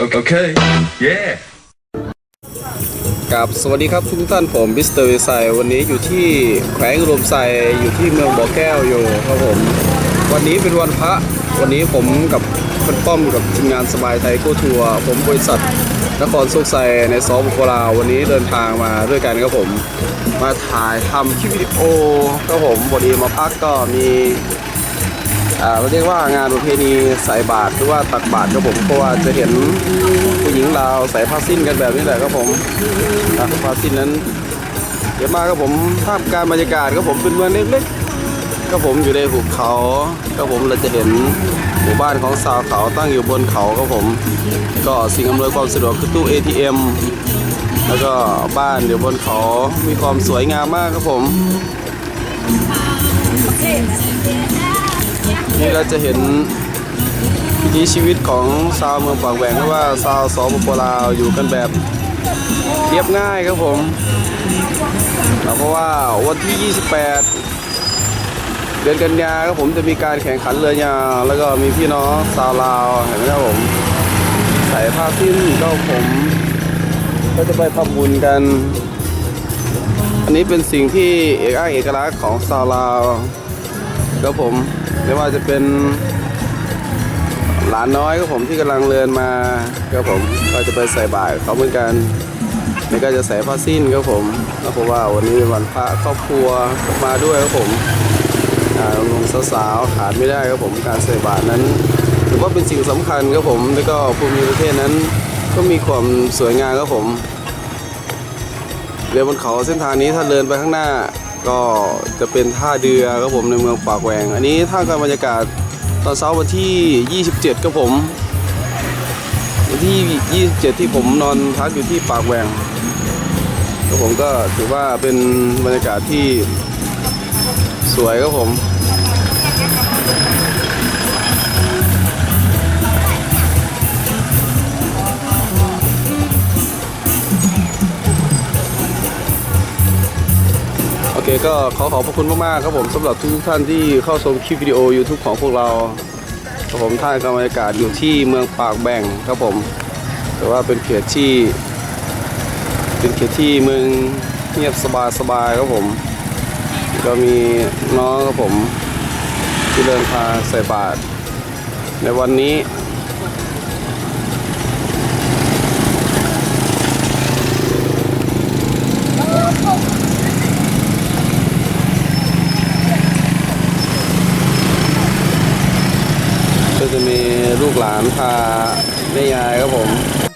Okay. Yeah. กับสวัสดีครับทุกท่านผมมิสเตอร์วิสัยวันนี้อยู่ที่แขวงอุดมไซอยู่ที่เมืองบ่อแก้วอยู่ครับผม วันนี้เป็นวันพระ วันนี้ผมกับคุณป้อมกับทีมงานสบายไทยโกทัวร์ผมบริษัทนครโชคชัยในซอบุรีลาวันนี้เดินทางมาด้วยกันครับผม มาถ่ายทำคลิปวิดีโอครับผมวันนี้มาพักก็มี เรียกว่างานประเพณีใส่บาตรหรือว่าตักบาตรครับผมเพราะว่าจะเห็นผู้หญิงลาวใส่ผ้าสิ้นกันแบบนี้แหละครับผมอะฟาซินนั้นเดี๋ยวมาครับผมภาพการบรรยากาศครับผมเป็นเมืองเล็กๆก็ผมอยู่ในหุบเขาก็ผมเราจะเห็นหมู่บ้านของชาวเขาตั้งอยู่บนเขาครับผม ก็สิ่งอำนวยความสะดวกคือตู้ ATM แล้วก็บ้านอยู่บนเขา มีความสวยงามมากครับผม นี่เราจะเห็นวิถีชีวิตของชาวเมืองปากแหวงว่าชาวสปปลาวอยู่กันแบบเรียบง่ายครับผมเพราะว่าวันที่ 28 เดือนกันยาครับผมจะมีการแข่งขันเรือยาวแล้วก็มีพี่น้องชาวลาวเห็นไหมครับผมใส่ผ้าสิ้นก็ผมก็จะไปทำบุญกัน อันนี้เป็นสิ่งที่เอกอ้างเอกลักษณ์ของชาวลาว ครับผมไม่ว่าจะเป็นหลานน้อยครับผมที่กำลังเรียนมาครับผมก็จะไปใส่บาตรเขาเหมือนกันนี่ก็จะใส่ผ้าสิ้นครับผมเพราะว่าวันนี้เป็นวันพระครอบครัวมาด้วยครับผมอ่าลงสาวๆขาดไม่ได้ครับผมการใส่บาตรนั้นถือว่าเป็นสิ่งสำคัญครับผมแล้วก็ภูมิประเทศนั้นก็มีความสวยงามครับผมเรือบนเขาเส้นทางนี้ถ้าเดินไปข้างหน้า ก็จะเป็นท่าเรือครับผมในเมืองปากแหวง อันนี้ท่าการบรรยากาศตอนเช้าวันที่ 27ครับผมวันที่ 27 ที่ผมนอนพักอยู่ที่ปากแหวงแล้วผมก็ถือว่าเป็นบรรยากาศที่สวยครับผม คก็ขอขอบพระคุณมากๆครับผมสำหรับทุกท่านที่เข้าชมคลิปวิดีโอ YouTube ของพวกเราครับผมท่านกำลังบรรยากาศอยู่ที่เมืองปากแบ่งครับผม แต่ว่าเป็นเขตที่ เป็นเขตที่เมืองเงียบสบายสบายครับผม ก็มีน้องครับผมที่เดินทางใส่บาตรในวันนี้ มีลูกหลานพาแม่ยายครับผม